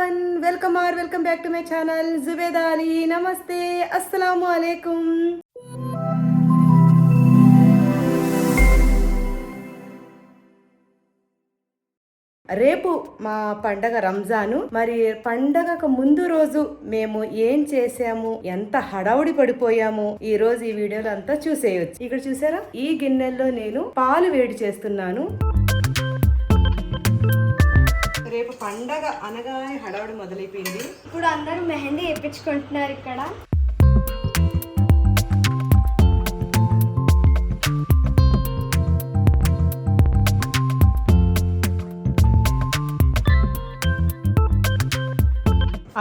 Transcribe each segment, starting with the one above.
One welcome or welcome back to my channel Zubeda Ali నమస్తే అస్సలాము అలైకుం రేపు మా పండగ రంజాను. మరి పండగకు ముందు రోజు మేము ఏం చేసాము ఎంత హడావుడి పడిపోయాము? ఈ రోజు ఈ వీడియోలో అంతా చూసేయచ్చు. ఇక్కడ చూసారా? ఈ గిన్నెల్లో నేను పాలు వేడి చేస్తున్నాను. రేపు పండగ అనగానే హడావుడి మొదలైపోయింది. ఇప్పుడు అందరూ మెహందీ వేయించుకుంటున్నారు ఇక్కడ.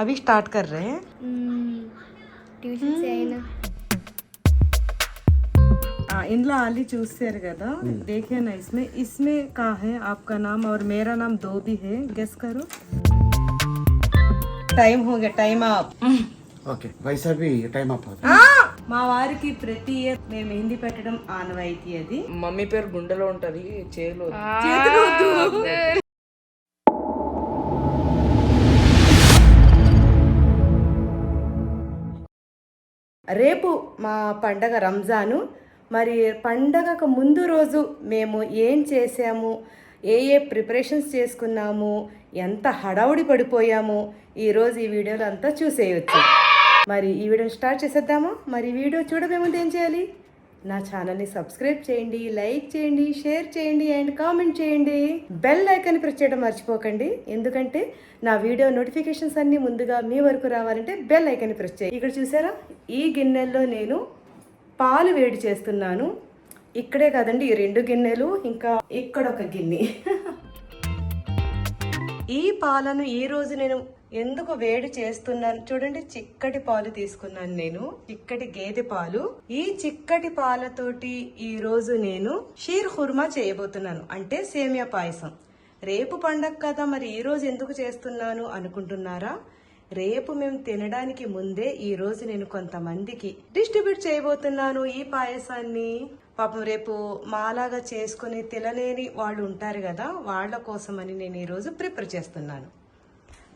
అవి స్టార్ట్ కర్ రే ట్యూషన్ అయినా. ఇందులో आली చూసారు కదా देखिए ना इसमें इसमें का है आपका नाम और मेरा नाम दो भी है गेस करो టైం हो गया టైం అప్ ఓకే వయసు भी టైం అప్ అవుతుంది మా వారికి ప్రతి ఇయర్ మేము మెహందీ పెట్టడం ఆనవాయితీ అది మమ్మీ పేరు గుండెలో ఉంటది చేలో రేపు మా పండగ రంజాను మరి పండగకు ముందు రోజు మేము ఏం చేసాము ఏ ఏ ప్రిపరేషన్స్ చేసుకున్నాము? ఎంత హడావుడి పడిపోయాము? ఈరోజు ఈ వీడియోలో అంతా చూసేయచ్చు. మరి ఈ వీడియోని స్టార్ట్ చేసేద్దామా? మరి వీడియో చూడమే ముందు ఏం చేయాలి? నా ఛానల్ని సబ్స్క్రైబ్ చేయండి లైక్ చేయండి షేర్ చేయండి అండ్ కామెంట్ చేయండి. బెల్ ఐకాన్ ప్రెస్ చేయడం మర్చిపోకండి. ఎందుకంటే నా వీడియో నోటిఫికేషన్స్ అన్నీ ముందుగా మీ వరకు రావాలంటే బెల్ ఐకాన్ ప్రెస్ చేయండి ఇక్కడ చూసారా? ఈ గిన్నెల్లో నేను పాలు వేడి చేస్తున్నాను. ఇక్కడే కాదండి ఈ రెండు గిన్నెలు ఇంకా ఇక్కడ ఒక గిన్నె. ఈ పాలను ఈ రోజు నేను ఎందుకు వేడి చేస్తున్నాను? చూడండి చిక్కటి పాలు తీసుకున్నాను నేను. చిక్కటి గేదె పాలు. ఈ చిక్కటి పాలతోటి ఈ రోజు నేను షీర్ హుర్మా చేయబోతున్నాను. అంటే సేమియా పాయసం. రేపు పండగ కదా మరి ఈ రోజు ఎందుకు చేస్తున్నాను అనుకుంటున్నారా? రేపు మేము తినడానికి ముందే ఈ రోజు నేను కొంతమందికి డిస్ట్రిబ్యూట్ చేయబోతున్నాను ఈ పాయసాన్ని. పాపం రేపు మాలాగా చేసుకుని తినలేని వాళ్ళు ఉంటారు కదా వాళ్ళ కోసమని నేను ఈరోజు ప్రిపేర్ చేస్తున్నాను.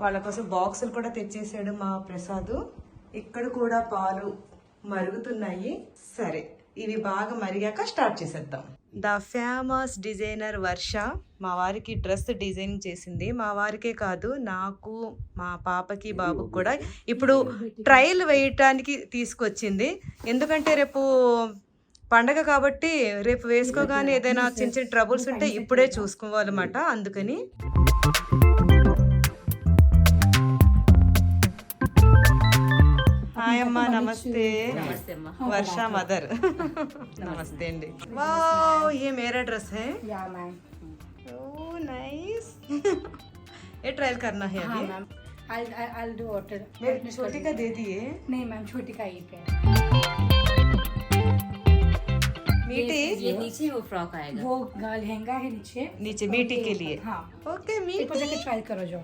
వాళ్ళ కోసం బాక్సులు కూడా తెచ్చేసాడు మా ప్రసాద్. ఇక్కడ కూడా పాలు మరుగుతున్నాయి. సరే ఇవి బాగా మరిగాక స్టార్ట్ చేసేద్దాం. The famous designer Varsha. మా వారికి డ్రెస్ డిజైన్ చేసింది. మా వారికే కాదు నాకు మా పాపకి బాబుకి కూడా ఇప్పుడు ట్రయల్ వేయటానికి తీసుకొచ్చింది. ఎందుకంటే రేపు పండగ కాబట్టి రేపు వేసుకోగానే ఏదైనా చిన్న చిన్న ట్రబుల్స్ ఉంటే ఇప్పుడే చూసుకోవాలన్నమాట. అందుకని హాయ్ అమ్మా నమస్తే. వర్ష మదర్. నమస్తే. అండి. వావ్ ఏ మేరా డ్రెస్ హే नाइस ये ट्रायल करना है हाँ अभी। Ma'am I'll I'll do order. मेरे छोटी का दे दिए। नहीं मैम छोटी का ही। पे मीठी ये नीचे वो फ्रॉक आएगा। वो लहंगा है नीचे। नीचे मीठी के लिए। हाँ। ओके मीठी जाके ट्राई करो जो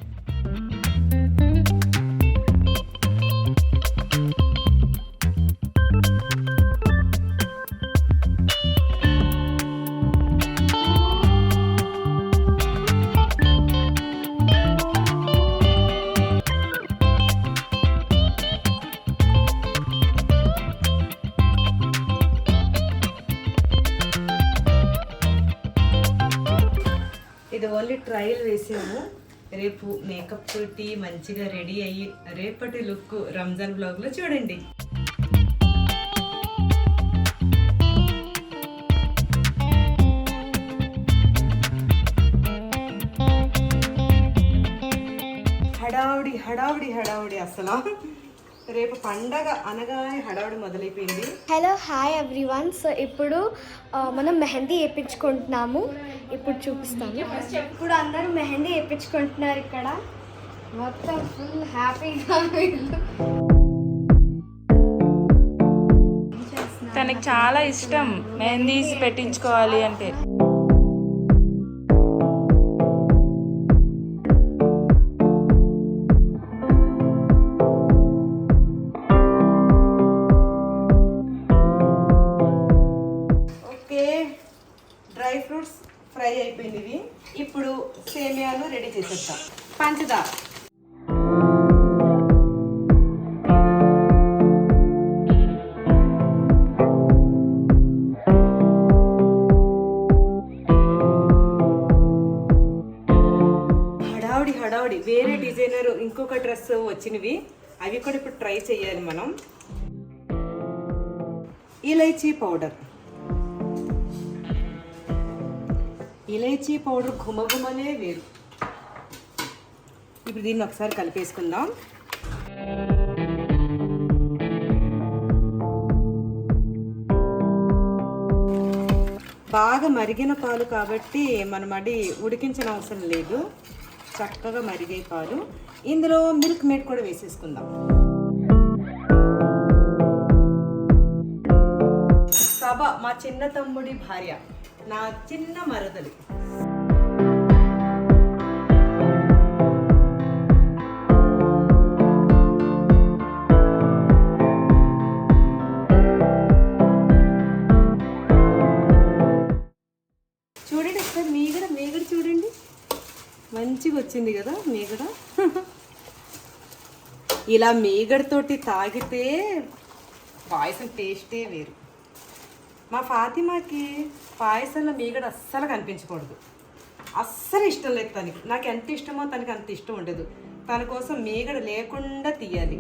ట్రయల్ వేసాము. రేపు మేకప్ తోటి మంచిగా రెడీ అయ్యి రేపటి లుక్ రంజాన్ బ్లాగ్లో చూడండి. హడావుడి హడావుడి హడావుడి అసలు. రేపు పండగ అనగానే హడావుడి మొదలైపోయింది. Hello hi everyone. సో ఇప్పుడు మనం మెహందీ వేయించుకుంటున్నాము ఇప్పుడు చూపిస్తాను. ఇప్పుడు అందరూ మెహందీ వేయించుకుంటున్నారు ఇక్కడ. మొత్తం ఫుల్ హ్యాపీగా తనకి చాలా ఇష్టం మెహందీస్ పెట్టించుకోవాలి అంటే. చేయాలి మనం. ఇలైచీ పౌడర్. ఇలైచీ పౌడర్ ఘుమఘుమనే వేరు. ఇప్పుడు దీన్ని ఒకసారి కలిపేసుకుందాం. బాగా మరిగిన పాలు కాబట్టి మనం అది ఉడికించిన అవసరం లేదు. చక్కగా మరిగే పాలు. ఇందులో మిల్క్ మేడ్ కూడా వేసేసుకుందాం. సభ మా చిన్న తమ్ముడి భార్య నా చిన్న మరదలి. చూడండి ఒకసారి మీగడ మీగడ చూడండి. మంచిగా వచ్చింది కదా మీగడ ఇలా మీగడతోటి తాగితే పాయసం టేస్టే వేరు. మా ఫాతిమాకి పాయసంలో మీగడ అస్సలు కనిపించకూడదు. అస్సలు ఇష్టం లేదు తనకి. నాకు ఎంత ఇష్టమో తనకి అంత ఇష్టం ఉండదు. తన కోసం మీగడ లేకుండా తీయాలి.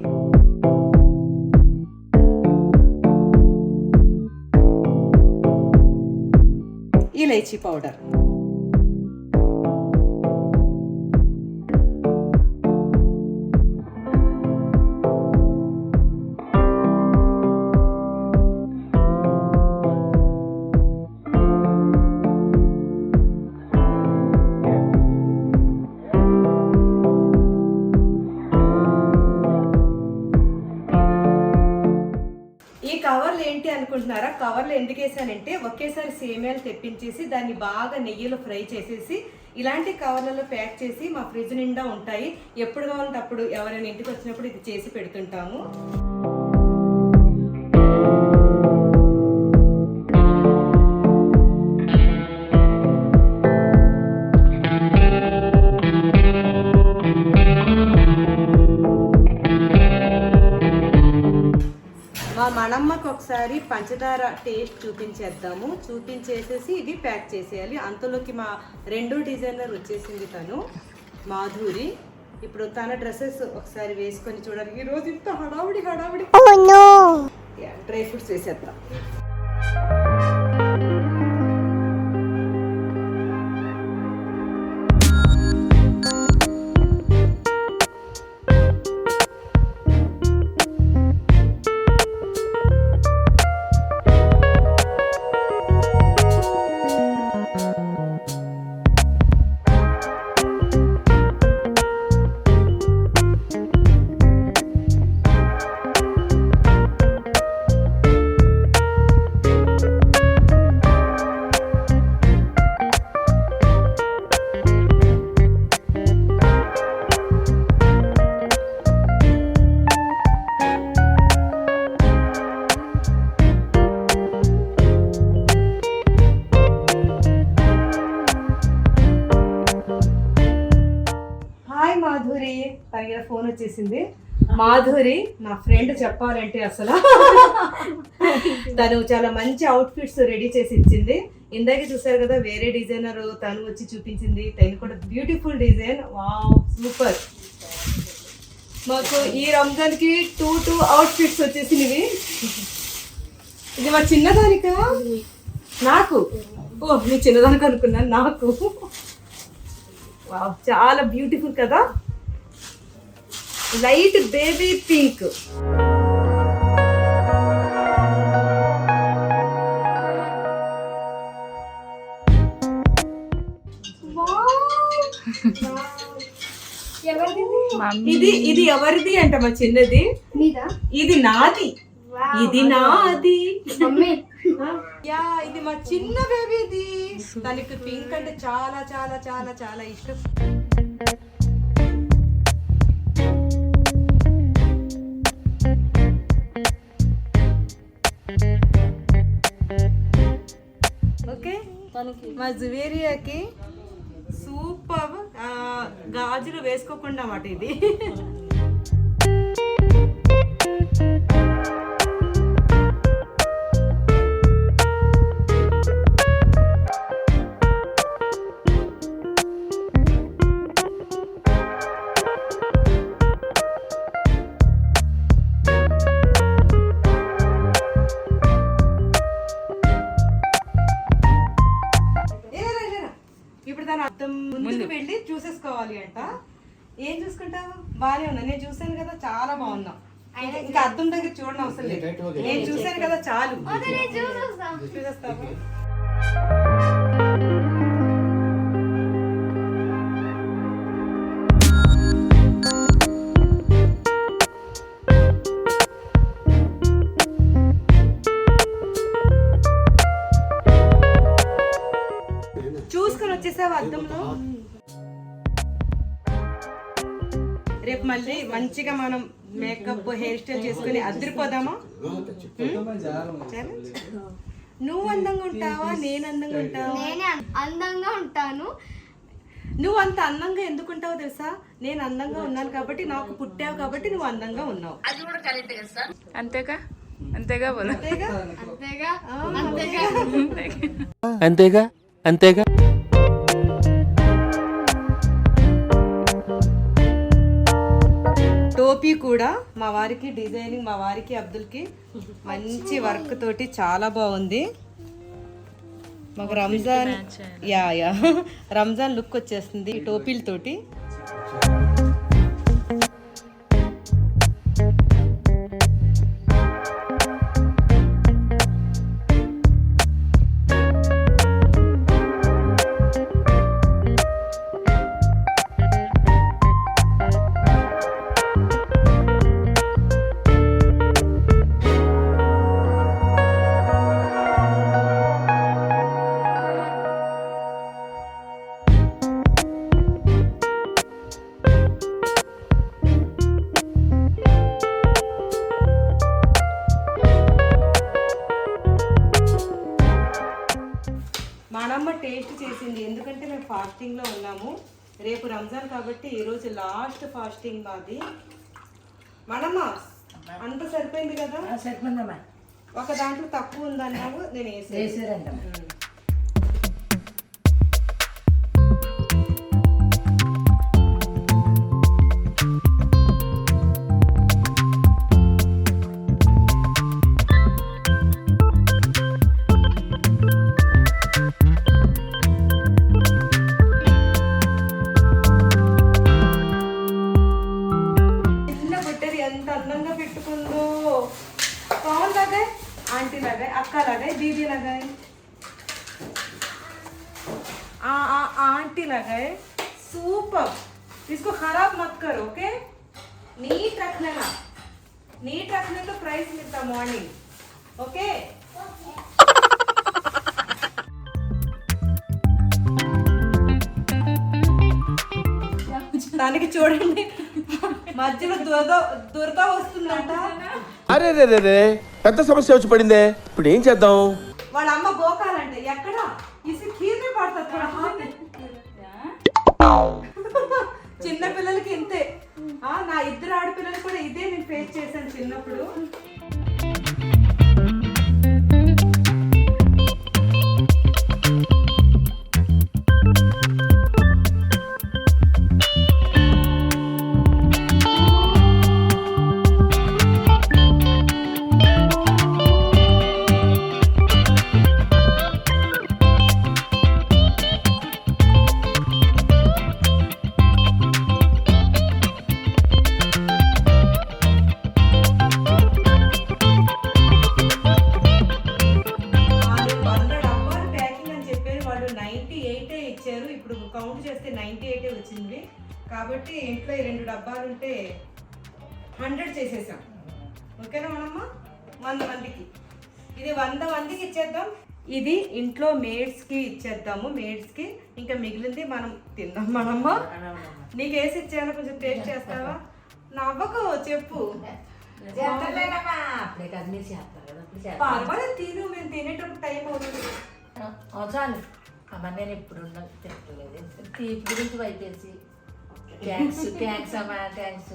ఇలైచీ పౌడర్. ఎందుకు వేసానంటే ఒకేసారి సేమియాలు తెప్పించేసి దాన్ని బాగా నెయ్యిలో ఫ్రై చేసేసి ఇలాంటి కవర్లలో ప్యాక్ చేసి మా ఫ్రిడ్జ్ నిండా ఉంటాయి. ఎప్పుడు కావాలంటే అప్పుడు ఎవరైనా ఇంటికి వచ్చినప్పుడు ఇది చేసి పెడుతుంటాము. ఒకసారి పంచదార టేస్ట్ చూపించేద్దాము. చూపించేసేసి ఇది ప్యాక్ చేసేయాలి. అంతలోకి మా రెండో డిజైనర్ వచ్చేసింది తను మాధురి. ఇప్పుడు తన డ్రెస్సెస్ ఒకసారి వేసుకొని చూడాలి ఈ రోజు ఇంత హడావుడి హడావుడి. డ్రై ఫ్రూట్స్ వేసేద్దాం. ఫ్రెండ్ చెప్పాలంటే అసలు. తను చాలా మంచి అవుట్ ఫిట్స్ రెడీ చేసి ఇచ్చింది. ఇందాక చూసారు కదా వేరే డిజైనర్ తను వచ్చి చూపించింది. తను కూడా బ్యూటిఫుల్ డిజైన్ వావ్ సూపర్ మాకు ఈ రంజాన్కి టూ టూ అవుట్ ఫిట్స్ వచ్చేసినవి. ఇది మా చిన్నదానిక? నాకు? ఓ మీ చిన్నదానికి అనుకున్నాను నాకు. వావ్ చాలా బ్యూటిఫుల్ కదా? Light baby pink. ఇది ఇది ఎవరిది అంట మా చిన్నది? నీదా ఇది నాది. ఇది నాది. యా ఇది మా చిన్న బేబీది. తనకి పింక్ అంటే చాలా చాలా చాలా చాలా ఇష్టం. మా జువేరియాకి సూపర్ గాజులు వేసుకోకుండా మాట ఇది. బాగున్నావు ఇంకా- అద్దం దగ్గర చూడడం అవసరం లేదు. నేను చూసాను కదా చాలు. చూసేస్తావా? చూసుకొని వచ్చేసావా అద్దంలో? రేపు మళ్ళీ మంచిగా మనం మేకప్ హెయిర్ స్టైల్ చేసుకుని అదిరిపోదామా? Challenge? నువ్వు అందంగా ఉంటావా? నేను అందంగా ఉంటావా? నేనే అందంగా ఉంటాను. నువ్వు అంత అందంగా ఎందుకు ఉంటావో తెలుసా? నేను అందంగా ఉన్నాను కాబట్టి నాకు పుట్టావు కాబట్టి నువ్వు అందంగా ఉన్నావు. అంతేగా? అంతేగా బోలో? అంతేగా? అంతేగా? అంతేగా. అంతేగా? అంతేగా? టోపీ కూడా మా వారికి డిజైనింగ్ మా వారికి అబ్దుల్కి మంచి వర్క్ తోటి చాలా బాగుంది. మాకు Ramzan yeah yeah. Ramzan look వచ్చేస్తుంది ఈ టోపీలతోటి. ఫాస్టింగ్ మాది. మనమ్మ అంత సరిపోయింది కదా? సరిపోయిందమ్మా. ఒక దాంట్లో తక్కువ ఉందన్నావు నేను వేసాను సమస్య వచ్చి పడిందే ఇప్పుడు ఏం చేద్దాం? వాళ్ళ అమ్మ గోకాలంటే ఎక్కడ? ఇసి ఖీర్నే పడుతుంది చిన్న పిల్లలకి ఇంతే. ఆ, నా ఇద్దరు ఆడపిల్లలు కూడా ఇదే నేను ఫేస్ చేశాను చిన్నప్పుడు. హండ్రెడ్ చేసేసాం. ఓకేనా మనమ్మ? వంద మందికి. ఇది వంద మందికి ఇచ్చేద్దాం. ఇది ఇంట్లో మేడ్స్కి ఇచ్చేద్దాము మేడ్స్కి ఇంకా మిగిలింది మనం తిందాం మనమ్మ. నీకు వేసి ఇచ్చాను కొంచెం టేస్ట్ చేస్తావా? నవ్వకు చెప్పు. పర్వాలేదు తిను మేము తినేటప్పుడు టైం అవుతుంది. ఆ, చాలు. అమ్మ నేను ఇప్పుడు తింటలేదు తీపి గురించి వైపేసి థ్యాంక్స్ థ్యాంక్స్ అమ్మా థ్యాంక్స్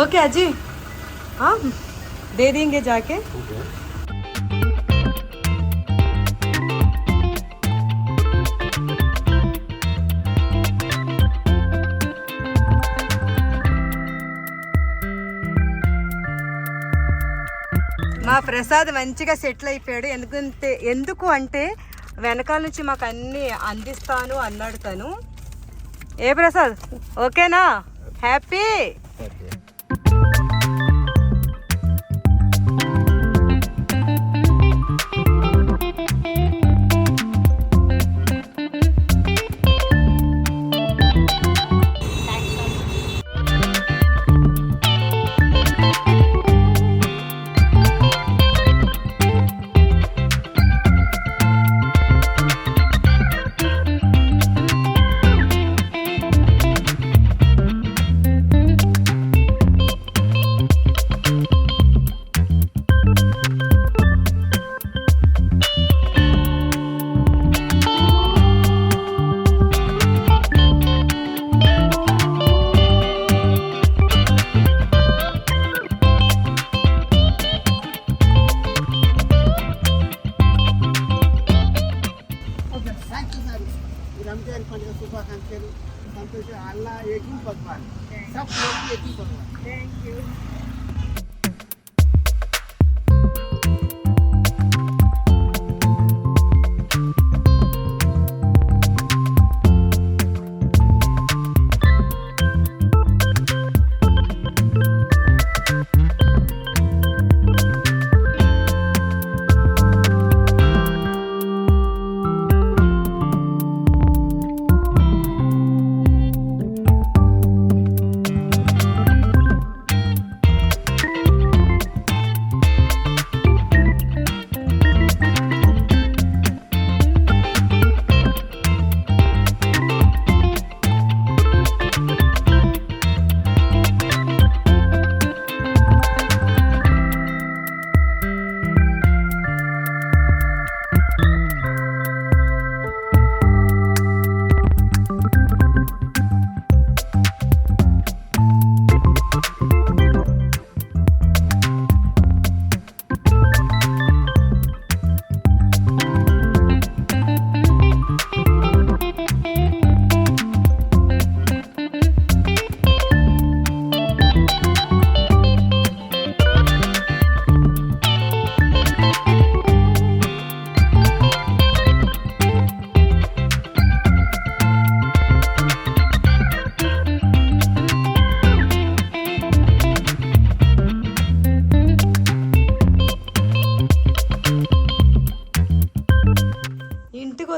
ओके अजी हाँ दे देंगे जाके। మా ప్రసాద్ మంచిగా సెటిల్ అయిపోయాడు. ఎందుకంటే ఎందుకు అంటే వెనకాల నుంచి మాకు అన్ని అందిస్తాను అన్నాడు తను. ఏ ప్రసాద్? ఓకేనా? హ్యాపీ?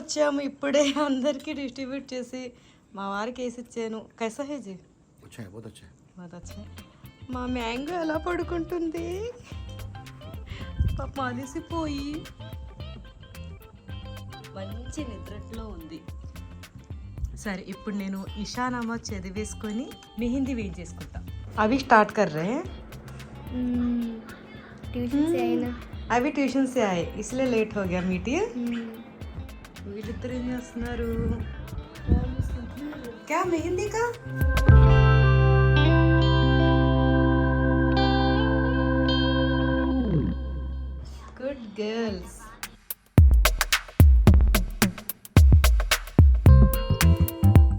వచ్చాము ఇప్పుడే అందరికీ డిస్ట్రిబ్యూట్ చేసి మా వారికి వేసి ఇచ్చాను కైసా హేజీ వచ్చాయి బోత్ వచ్చాయి బాగా వచ్చాయి మా మ్యాంగో ఎలా పడుకుంటుంది పాప అలిసిపోయి మంచి నిద్రట్లో ఉంది సరే ఇప్పుడు నేను ఇషా నమాజ్ చదివేసుకొని మెహిందీ వేయి చేసుకుంటా అవి స్టార్ట్ కర్రే ట్యూషన్ से आई ना అవి ట్యూషన్ సే ఆయే వీళ్ళిద్దరు ఏం చేస్తున్నారు? క్యా మెహిందీ కా? గుడ్ గర్ల్స్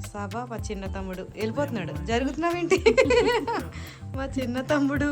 సభా మా చిన్న తమ్ముడు. వెళ్ళిపోతున్నాడు. జరుగుతున్నావేంటి? మా చిన్న తమ్ముడు.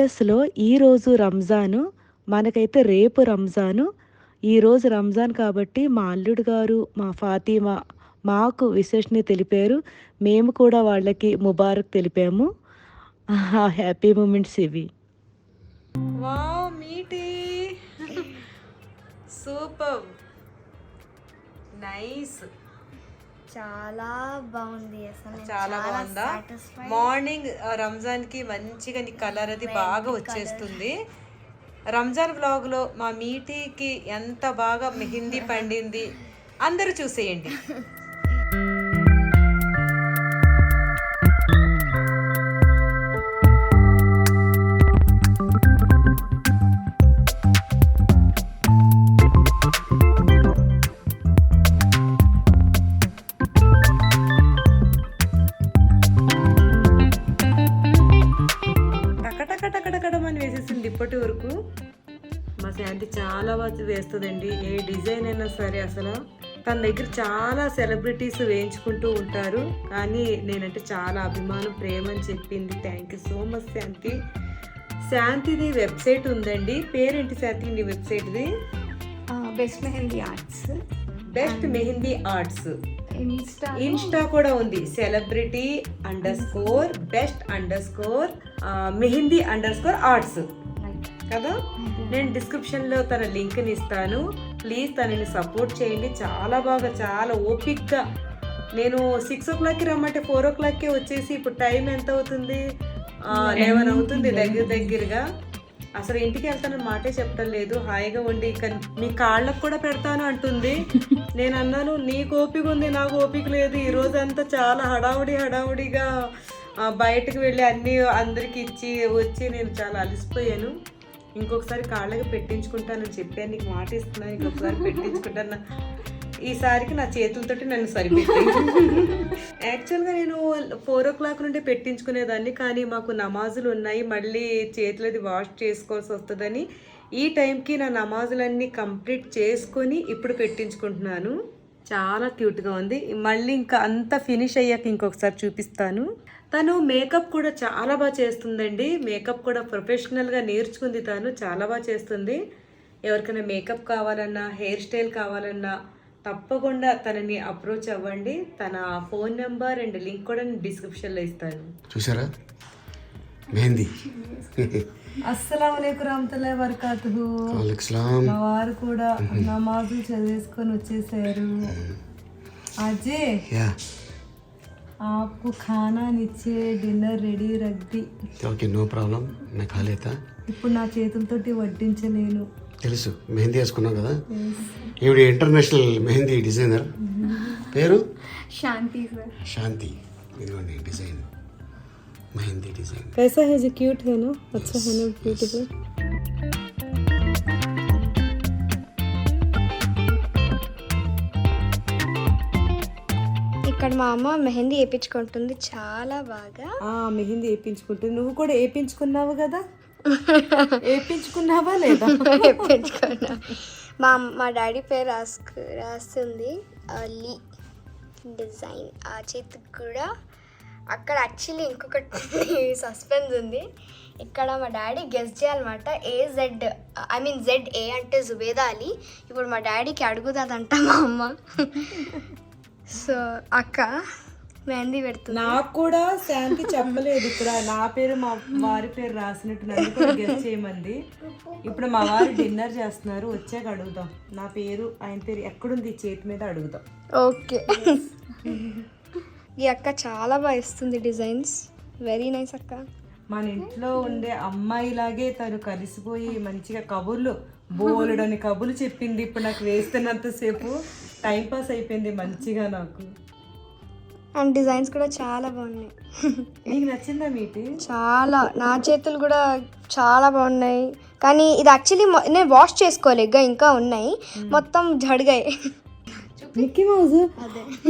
యుఎస్లో ఈరోజు రంజాను మనకైతే రేపు రంజాను. ఈరోజు రంజాన్ కాబట్టి మా అల్లుడు గారు మా ఫాతిమా మాకు విశేషని తెలిపారు. మేము కూడా వాళ్ళకి ముబారక్ తెలిపాము. హ్యాపీ మూమెంట్స్ ఇవి. Wow super. నైస్. చాలా బాగుంది అసలు. చాలా బాగుందా. మార్నింగ్ రంజాన్కి మంచిగా నీ కలర్ అది బాగా వచ్చేస్తుంది. రంజాన్ వ్లాగ్లో మా మీటీకి ఎంత బాగా మెహిందీ పండింది అందరూ చూసేయండి. సరే అసలు. తన దగ్గర చాలా సెలబ్రిటీస్ వేయించుకుంటూ ఉంటారు. కానీ నేనంటే చాలా అభిమానం ప్రేమ అని చెప్పింది. Thank you so much Shanti. శాంతిది website ఉందండి. పేరేంటి శాంతి నీ వెబ్సైట్ది? Best mehndi arts. Best mehndi arts. Insta insta కూడా ఉంది. Celebrity underscore best underscore mehndi underscore arts కదా? నేను డిస్క్రిప్షన్లో తన లింక్ని ఇస్తాను. ప్లీజ్ తనని సపోర్ట్ చేయండి. చాలా బాగా చాలా ఓపిక్గా నేను సిక్స్ ఓ క్లాక్కి రమ్మంటే ఫోర్ ఓ క్లాక్కి వచ్చేసి ఇప్పుడు టైం ఎంత అవుతుంది? లెవెన్ అవుతుంది దగ్గర దగ్గరగా. అసలు ఇంటికి వెళ్తాను మాటే చెప్పడం లేదు. హాయిగా ఉండి మీ కాళ్ళకు కూడా పెడతాను అంటుంది. నేను అన్నాను నీకు ఓపిక ఉంది నాకు ఓపిక లేదు. ఈ రోజు అంతా చాలా హడావుడి హడావుడిగా బయటకు వెళ్ళి అన్ని అందరికి ఇచ్చి వచ్చి నేను చాలా అలసిపోయాను. ఇంకొకసారి కాళ్ళకి పెట్టించుకుంటానని చెప్పాను నీకు మాట ఇస్తున్నాను ఇంకొకసారి పెట్టించుకుంటాను ఈసారికి నా చేతులతోటి నన్ను సరిపెట్టి. యాక్చువల్గా నేను ఫోర్ ఓ క్లాక్ నుండి పెట్టించుకునేదాన్ని కానీ మాకు నమాజులు ఉన్నాయి మళ్ళీ చేతులది వాష్ చేసుకోవాల్సి వస్తుందని ఈ టైంకి నా నమాజులన్నీ కంప్లీట్ చేసుకొని ఇప్పుడు పెట్టించుకుంటున్నాను. చాలా క్యూట్గా ఉంది. మళ్ళీ ఇంకా అంతా ఫినిష్ అయ్యాక ఇంకొకసారి చూపిస్తాను. తను మేకప్ కూడా చాలా బాగా చేస్తుందండి. మేకప్ కూడా ప్రొఫెషనల్గా నేర్చుకుంది తను చాలా బాగా చేస్తుంది. ఎవరికైనా మేకప్ కావాలన్నా హెయిర్ స్టైల్ కావాలన్నా తప్పకుండా తనని అప్రోచ్ అవ్వండి. తన ఫోన్ నెంబర్ అండ్ లింక్ కూడా నేను డిస్క్రిప్షన్లో ఇస్తాను. చూసారా? మెహందీ. అస్సలం వరకాతుహు మా వారు కూడా నమాజు చదివేసుకొని వచ్చేసారు. అజయ్. యా. आपको खाना नीचे డిన్నర్ రెడీ రగ్ది ఓకే నో ప్రాబ్లం నేను ఖా లేతా ఇప్పుడు నా చేతులతోటి వడ్డించలేను తెలుసు మెహందీ వేసుకున్నాం కదా ఈవిడ ఇంటర్నేషనల్ మెహందీ డిజైనర్ పేరు శాంతి సార్ శాంతి ఇదిగోండి డిజైన్ మెహందీ డిజైన్ कैसा है जो क्यूट है ना अच्छा है ना ब्यूटीफुल ఇక్కడ మా అమ్మ మెహందీ వేయించుకుంటుంది చాలా బాగా. మెహిందీ వేయించుకుంటుంది నువ్వు కూడా వేయించుకున్నావు కదా? వేయించుకున్నావా లేదా? వేయించుకున్నా మా మా డాడీ పేరు రాసుకు రాస్తుంది లీ డిజైన్. ఆ చేతికి కూడా అక్కడ యాక్చువల్లీ ఇంకొకటి సస్పెన్స్ ఉంది. ఇక్కడ మా డాడీ గెస్ట్ చేయాలన్నమాట. A Z I mean Z A అంటే జుబేదా అలీ. ఇప్పుడు మా డాడీకి అడుగుతుందంట మా అమ్మ. సో అక్క మెహందీ పెడుతుంది. నాకు కూడా శాంతి చెప్పలేదు ఇక్కడ. నా పేరు మా వారి పేరు రాసినట్టు నన్ను కూడా గెస్ట్ చేయమంది. ఇప్పుడు మా వారు డిన్నర్ చేస్తున్నారు. వచ్చాక అడుగుదాం. నా పేరు ఆయన పేరు ఎక్కడుంది? చేతి మీద అడుగుదాం. ఓకే. ఈ అక్క చాలా బాగా ఇస్తుంది డిజైన్స్. వెరీ నైస్ అక్క. మన ఇంట్లో ఉండే అమ్మాయిలాగే తను కలిసిపోయి మంచిగా కబుర్లు బోలెడని కబుర్లు చెప్పింది. ఇప్పుడు నాకు వేస్తున్నంతసేపు. టైం పాస్ అయిపోయింది మంచిగా నాకు. అండ్ డిజైన్స్ కూడా చాలా బాగున్నాయి. నీకు నచ్చిందా మీటి? చాలా. నా చేతులు కూడా చాలా బాగున్నాయి. కానీ ఇది యాక్చువల్లీ నేను వాష్ చేసుకోవాలి ఇంకా ఇంకా ఉన్నాయి మొత్తం జడిగాయి. Mickey Mouse?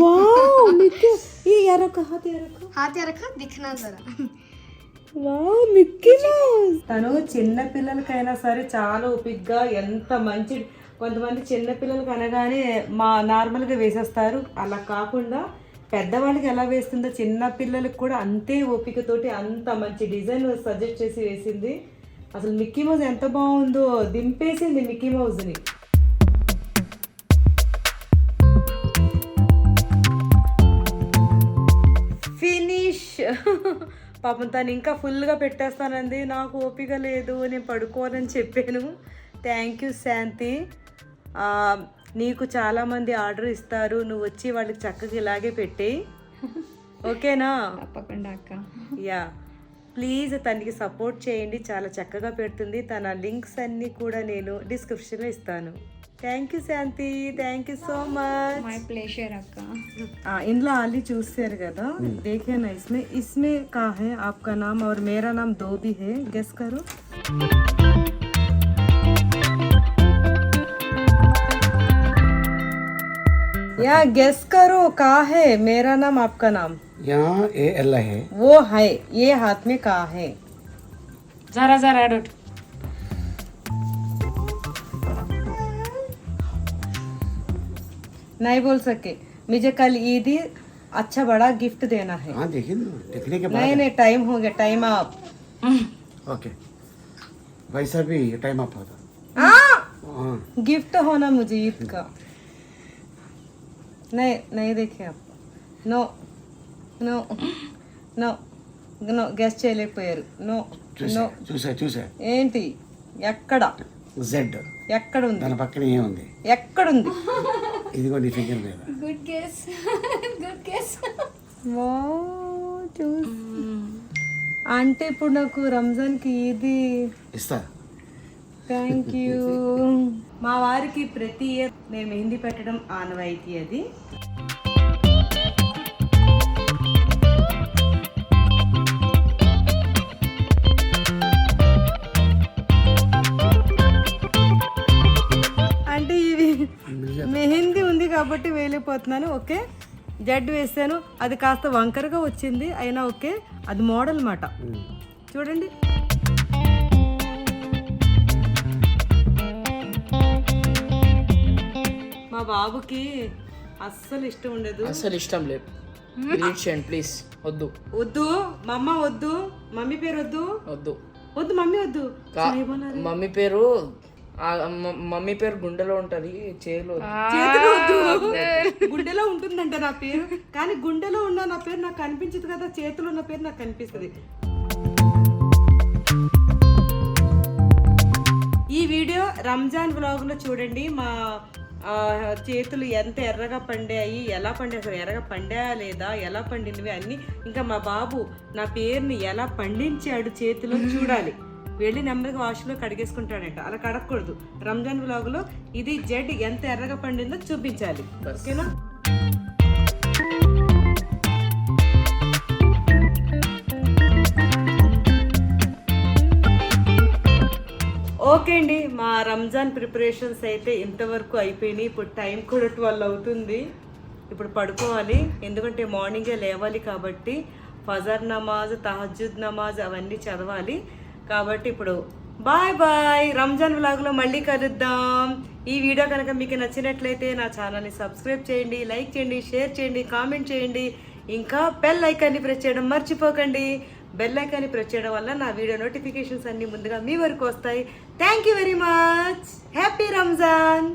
Wow Mickey. ఈ ఎరక హాత్ ఎరక. హాత్ ఎరక దిఖనా జరా. Wow Mickey Mouse. తను చిన్న పిల్లలకైనా సరే చాలా ఓపిగ్గా ఎంత మంచి కొంతమంది చిన్నపిల్లలకు అనగానే మా నార్మల్గా వేసేస్తారు. అలా కాకుండా పెద్దవాళ్ళకి ఎలా వేస్తుందో చిన్న పిల్లలకి కూడా అంతే ఓపికతోటి అంత మంచి డిజైన్ సజెస్ట్ చేసి వేసింది. అసలు మిక్కీ మౌజ్ ఎంత బాగుందో దింపేసింది మిక్కీ మౌజ్ని ఫినిష్ పాపం తను ఇంకా ఫుల్గా పెట్టేస్తానంది. నాకు ఓపిక లేదు నేను పడుకోవాలని చెప్పాను. Thank you Shanti. నీకు చాలామంది ఆర్డర్ ఇస్తారు నువ్వు వచ్చి వాళ్ళకి చక్కగా ఇలాగే పెట్టి. ఓకేనా? తప్పకుండా అక్క. యా. ప్లీజ్ తనకి సపోర్ట్ చేయండి చాలా చక్కగా పెడుతుంది. తన లింక్స్ అన్నీ కూడా నేను డిస్క్రిప్షన్లో ఇస్తాను. Thank you Shanti thank you so much. My pleasure అక్క. ఇంట్లో ఆల్రెडी చూసారు కదా? Hmm. దేఖేనా ఇస్మే. ఇస్మే కా హే? ఆప్కా నామ్? ఔర్ మేరా నామ్ దోబి హే? గెస్ కరో. यहाँ गेस करो का है? मेरा नाम आपका नाम? यहाँ ए एल है। वो है। ये हाथ में का है। जरा जरा डट नहीं बोल सके। मुझे कल ईद ही अच्छा बड़ा गिफ्ट देना है। हाँ देखिए देखने के बाद नहीं नहीं टाइम हो गया टाइम आप ओके वैसा भी टाइम आप होता। हाँ! हाँ। गिफ्ट तो होना मुझे ईद का। नहीं नहीं देखे आप no no no no guess చేయలేకపోయారు నో చూసా చూసా చూసా ఏంటి ఎక్కడ జెడ్ ఎక్కడ ఉంది దాని పక్కన ఏముంది ఎక్కడుంది ఇదిగో నీ ఫింగర్ మీద good guess good guess wow, చూస్ అంటే ఇప్పుడు నాకు రంజాన్కి ఇది ఇస్తా థ్యాంక్ యూ మా వారికి ప్రతి ఇయర్ నేను మెహందీ పెట్టడం ఆనవాయితీ అది. అంటే ఇవి మెహందీ ఉంది కాబట్టి వేలిపోతున్నాను ఓకే? జడ్ వేసాను అది కాస్త వంకరగా వచ్చింది అయినా ఓకే? అది మోడల్ మాట. చూడండి. మా బాబుకి అస్సలు ఇష్టం ఉండదు. అసలు ఇష్టం లేదు. డిలీట్ చేయండి ప్లీజ్ వద్దు. వద్దు. మా అమ్మ వద్దు. మమ్మీ పేరు వద్దు? వద్దు. వద్దు మమ్మీ వద్దు. కా- మమ్మీ పేరు ఆ మ- మమ్మీ పేరు గుండెలో ఉంటది చేలో చేతిలో వద్దు. గుండెలో ఉంటుందంట నా పేరు. కానీ గుండెలో ఉన్న నా పేరు నాకు కనిపించదు కదా చేతిలో ఉన్న పేరు నాకు కనిపిస్తుంది. ఈ వీడియో రంజాన్ వ్లాగ్లో చూడండి. మా చేతులు ఎంత ఎర్రగా పండాయి ఎలా పండాయి అసలు ఎర్రగా పండాయా లేదా ఎలా పండినవి అన్ని. ఇంకా మా బాబు నా పేరుని ఎలా పండించాడు చేతిలో చూడాలి. వెళ్ళి నెమ్మదిగా వాష్లో కడిగేసుకుంటాడంట. అలా కడగకూడదు. రంజాన్ వ్లాగ్లో ఇది జెడ్ ఎంత ఎర్రగా పండిందో చూపించాలి. ఓకేనా? ఓకే అండి మా రంజాన్ ప్రిపరేషన్స్ అయితే ఇంతవరకు అయిపోయినాయి. ఇప్పుడు టైం కూడా ట్వెల్వ్ అవుతుంది. ఇప్పుడు పడుకోవాలి. ఎందుకంటే మార్నింగే లేవాలి కాబట్టి ఫజర్ నమాజ్ తహజుద్ నమాజ్ అవన్నీ చదవాలి. కాబట్టి ఇప్పుడు బాయ్ బాయ్. రంజాన్ వ్లాగ్లో మళ్ళీ కలుద్దాం. ఈ వీడియో కనుక మీకు నచ్చినట్లయితే నా ఛానల్ని సబ్స్క్రైబ్ చేయండి లైక్ చేయండి షేర్ చేయండి కామెంట్ చేయండి. ఇంకా బెల్ ఐకాన్ని ప్రెస్ చేయడం మర్చిపోకండి. బెల్ ఐకాన్ని ప్రెస్ చేయడం వల్ల నా వీడియో నోటిఫికేషన్స్ అన్నీ ముందుగా మీ వరకు వస్తాయి. Thank you very much happy Ramzan